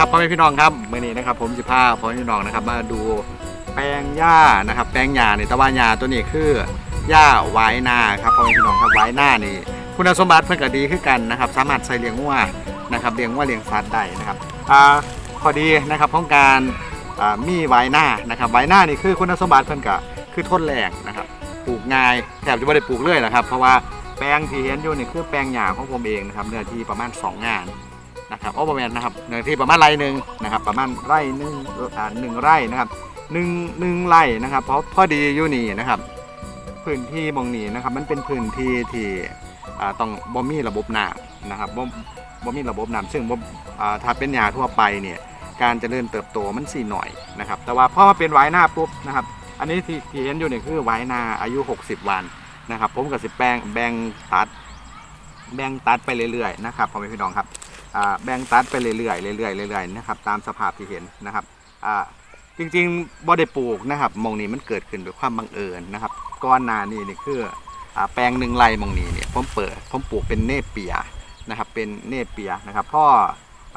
ครับพ่อแม่พี่น้องครับมื่อนี้นะครับ ผมจะพาพ่อแม่พี่น้องนะครับ มาดูแปลงหญ้านะครับ แปลงหญ้าในตะวันหญ้าตัวนี้คือหญ้าไว้นาครับพ่อแม่พี่น้องครับไว้นานี่คุณสมบัติเพิ่นก็ดีขึ้นกันนะครับ สามารถใส่เลี้ยงวัวนะครับเลี้ยงวัวเลี้ยงสัตว์ได้นะครับอ่าพอดีนะครับของการอ่ามีไว้หน้านะครับไว้หน้านี่คือคุณสมบัติเพิ่อนก็คือทนแรงนะครับปลูกง่ายแทบจะไม่ได้ปลูกเลยนะครับ เพราะว่าแปลงที่เห็นอยู่นี่คือแปลงหญ้าของผมเองนะครับเนื้อที่ประมาณ 2 งาน นะครับโอ้ประมาณนะครับเนื้อที่ประมาณไร่หนึ่งนะครับ ประมาณไร่หนึ่งอ่าหนึ่งไร่นะครับหนึ่งหนึ่งไร่นะครับ เพราะพอดีอยู่นี่นะครับ พื้นที่มองนี้นะครับ มันเป็นพื้นที่ที่อ่าต้องบ่มีระบบน้ำนะครับบ่บ่มีระบบน้ำซึ่งบ่อ่าถ้าเป็นหญ้าทั่วไปเนี่ยการเจริญเติบโตมันสี่หน่อยนะครับ แต่ว่าพอมาเป็นไว้หน้าปุ๊บนะครับ อันนี้ที่ที่เห็นอยู่เนี่ยคือไว้หน้าอายุ 60 วันนะครับ ผมกับสิแปงแบ่งตัด แบ่งตัดไปเรื่อยๆนะครับพ่อแม่พี่น้องครับ แบ่งตัดไปเรื่อยๆเรื่อยๆเรื่อยๆนะครับตามสภาพที่เห็นนะครับจริงๆบ่ได้ปลูกนะครับมองนี้มันเกิดขึ้นด้วยความบังเอิญนะครับก้อนหนานี่นี่คืออแปลงหนึ่งไร่มองนี้เนี่ยผมเปิดผมปลูกเป็นเนเปียนะครับเป็นเนเปียนะครับพ่อ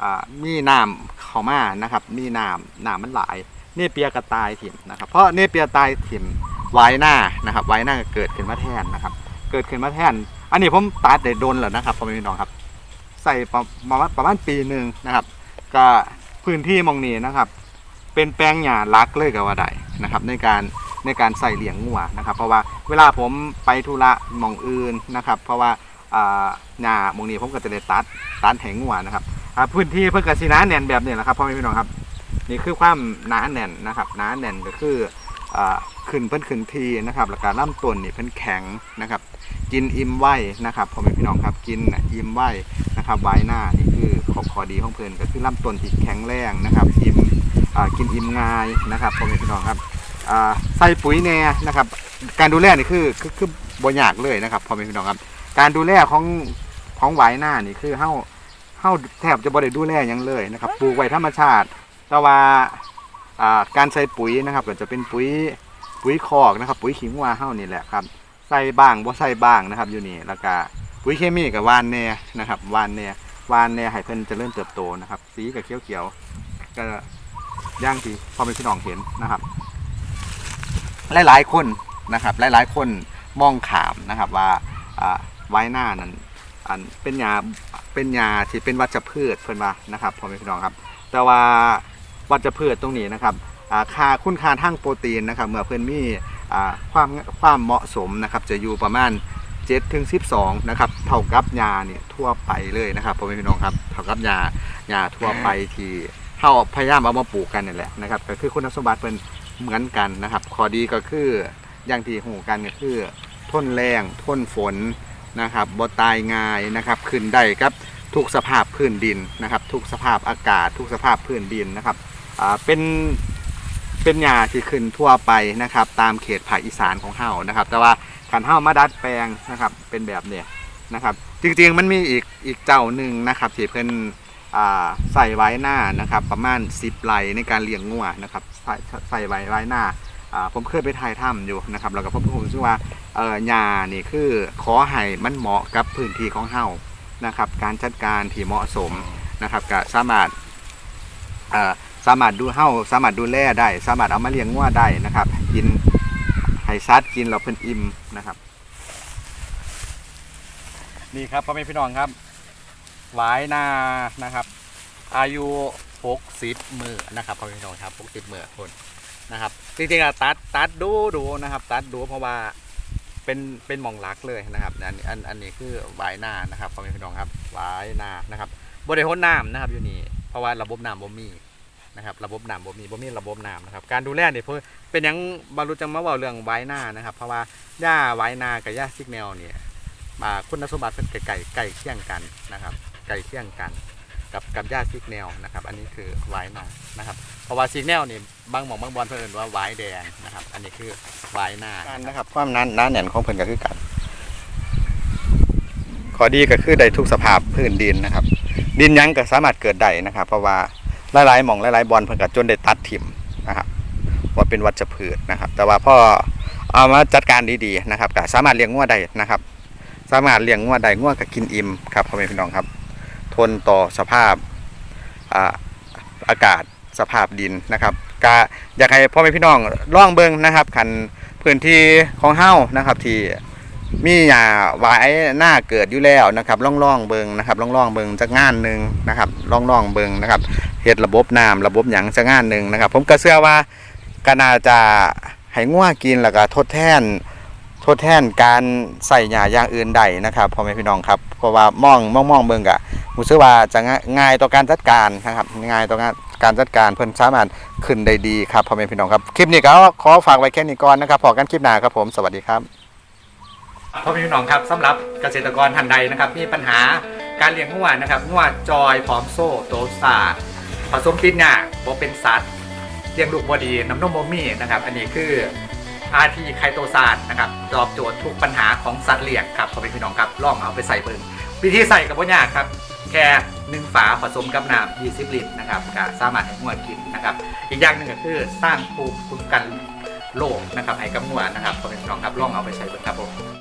อมีน้ำเข้ามานะครับมีน้ำน้ำมันหลายเนเปียกระตายถิ่มนะครับเพราะเนเปียตายถิ่มไว้หน้านะครับไว้หน้าเกิดขึ้นมาแทนนะครับ เกิดขึ้นมาแทน อันนี้ผมตัดได้โดนแล้วนะครับพ่อแม่พี่น้องครับ ใส่ประมาณประมาณปีหนึ่งนะครับ ก็พื้นที่มองนี้นะครับ เป็นแปลงหญ้ารักเลยก็ว่าได้นะครับในการในการใส่เลี้ยงงัวนะครับ เพราะว่าเวลาผมไปธุระมองอื่นนะครับ เพราะว่าหญ้ามองนี้ผมก็จะได้ตัดตัดแหงงัวนะครับพื้นที่เพื่อกสิหนาแน่นแบบนี้แหละครับพ่อแม่พี่น้องครับนี่คือความหนาแน่นนะครับหนาแน่นก็คือขึ้นเพิ่นขึ้นทีนะครับแล้วก็ลำต้นนี่เพิ่นแข็งนะครับ กินอิ่มไหวนะครับพ่อแม่พี่น้องครับกินอิ่มไหว นะครับไว้หน้านี่คือขอขอดีของเพิ่นก็คือลำต้นที่แข็งแรงนะครับอิ่มอ่ากินอิ่มง่ายนะครับพ่อแม่พี่น้องครับใส่ปุ๋ยแน่นะครับ การดูแลนี่คือคือคือบ่ยากเลยนะครับพ่อแม่พี่น้องครับ การดูแลของของไว้หน้านี่คือเฮาเฮาแทบจะบ่ได้ดูแลยังเลยนะครับปลูกไว้ธรรมชาติ แต่ว่าการใส่ปุ๋ยนะครับก็จะเป็นปุ๋ยปุ๋ยคอกนะครับ ปุ๋ยขิงวัวเฮานี่แหละครับใส่บ้างบ่ใส่บ้างนะครับอยู่นี่แล้วก็ ปุ๋ยเคมีกับวานแน่นะครับวานแน่วานแน่ให้เพิ่นจะเริ่มเติบโตนะครับ สีกับเขียวๆก็ย่างทีพอเป็นพี่น้องเห็นนะครับ หลาย ๆ คนนะครับ หลาย ๆ คนมองขามนะครับว่าอ่าไว้หน้านั้นอันเป็นยาเป็นยาที่เป็นวัชพืชเพิ่นว่านะครับพ่อแม่พี่น้องครับ แต่ว่าวัชพืชตรงนี้นะครับอ่าค่าคุณค่าทางโปรตีนนะครับ เมื่อเพิ่นมีความความเหมาะสมนะครับ จะอยู่ประมาณ 7ถึง12 นะครับ เท่ากับยาเนี่ยทั่วไปเลยนะครับพ่อแม่พี่น้องครับ เท่ากับยายาทั่วไปที่เฮาพยายามเอามาปลูกกันนี่แหละนะครับ ก็คือคุณสมบัติเป็นเหมือนกันนะครับ ข้อดีก็คืออย่างที่หูกันก็คือทนแรงทนฝนนะครับบ่ตายง่ายนะครับ ขึ้นได้ครับทุกสภาพพื้นดินนะครับ ทุกสภาพอากาศ ทุกสภาพพื้นดินนะครับเป็นเป็นหญ้าที่ขึ้นทั่วไปนะครับ ตามเขตภาคอีสานของเฮานะครับ แต่ว่า ขันเฮามาดัดแปลงนะครับ เป็นแบบเนี้ยนะครับ จริงๆมันมีอีกอีกเจ้าหนึ่งนะครับที่เพิ่นใส่ไว้หน้านะครับ ประมาณ10ไรในการเลี้ยงงัวนะครับใส่ใส่ไว้ไว้หน้าผมเคยไปถ่ายถ้ำอยู่นะครับแล้วก็ผมผมรู้สึกว่าเออหญ้านี่คือขอให้มันเหมาะกับพื้นที่ของเฮานะครับ การจัดการที่เหมาะสมนะครับก็สามารถสามารถดูเฮาสามารถดูแลได้ สามารถเอามาเลี้ยงงัวได้นะครับ กินให้ซัดกินเราเพิ่นอิ่ม นะครับ นี่ครับพ่อแม่พี่น้องครับหวายนานะครับ อายุ60มือนะครับพ่อแม่พี่น้องครับ60มือคนนะครับจริงๆอะตัดตัดดูดูนะครับ ตัดดูเพราะว่าเป็นเป็นมองรักเลยนะครับอันนี้อันอันนี้คือหวายนานะครับพ่อแม่พี่น้องครับหวายนานะครับบริโภคน้ำนะครับอยู่นี่เพราะว่าระบบน้ำบ่มี นะครับระบบน้ำบ่มีบ่มีระบบน้ำนะครับการดูแลเนี่ยเพื่อเป็นยังบรรลุจังมาว่าเรื่องไว้หน้านะครับ เพราะว่าหญ้าไว้นากับหญ้าซิกแนลเนี่ยมาคุณสมบัติเป็นไก่ไก่ไก่เคี่ยงกันนะครับไก่เคี่ยงกันกับกับหญ้าซิกแนลนะครับอันนี้คือไว้นานะครับเพราะว่าซิกแนลนี่บางหมองบางบอลเพิ่อนว่าไว้แดงนะครับ อันนี้คือไว้นานะครับความนั้นนั้นแหน่นของเพิ่นก็คือกันขอดีก็คือได้ทุกสภาพพื้นดินนะครับ ดินยังก็สามารถเกิดได้นะครับ เพราะว่า หลายๆหม่องหลายๆบอลเพิ่นก็จนได้ตัดถิ่มนะครับว่าเป็นวัชพืชนะครับ แต่ว่าพ่อเอามาจัดการดีๆนะครับก็สามารถเลี้ยงงัวได้นะครับ สามารถเลี้ยงงัวได้งัวก็กินอิ่มครับพ่อแม่พี่น้องครับ ทนต่อสภาพอาอากาศสภาพดินนะครับกะอยากให้พ่อแม่พี่น้องล่องเบิ่งนะครับคันพื้นที่ของเฮานะครับที่มีหญ้าหวายหน้าเกิดอยู่แล้วนะครับล่องล่องๆเบิงนะครับล่องล่องๆเบิงจักงานหนึ่งนะครับล่องล่องๆเบิงนะครับ เฮ็ดระบบน้ำระบบหยังจักงานหนึ่งนะครับ ผมก็เชื่อว่าก็น่าจะให้งัวกินแล้วก็ทดแทนทดแทนการใส่หญ้าอย่างอื่นใดนะครับพ่อแม่พี่น้องครับเพราะว่ามองมองมองเบิ่งกะรู้สึกว่าจะง่ายต่อการจัดการนะครับง่ายต่อการจัดการเพิ่นสามารถขึ้นได้ดีครับพ่อแม่พี่น้องครับคลิปนี้ก็ขอฝากไว้แค่นี้ก่อนนะครับพอกันคลิปหน้าครับผมสวัสดีครับพ่อแม่พี่น้องครับสำหรับเกษตรกรท่านใดนะครับ มีปัญหาการเลี้ยงงัวนะครับงัวจอยพร้อมโซ่โตซา ผสมติดหญ้าบ่เป็นสัตว์เลี้ยงลูกบ่ดีน้ำนมบ่มีนะครับ อันนี้คืออาทีไคโตซานนะครับตอบโจทย์ทุกปัญหาของสัตว์เลี้ยงครับพ่อแม่พี่น้องครับลองเอาไปใส่เบิ่งวิธีใส่กับพ่อยากครับ แค่หนึ่งฝาผสมกับน้ำ20 ลิตรนะครับก็สามารถให้งัวกินนะครับ อีกอย่างหนึ่งก็คือสร้างภูมิคุ้มกันโรคนะครับให้กับงัวนะครับพ่อแม่พี่น้องครับลองเอาไปใช้เบิ่งครับผม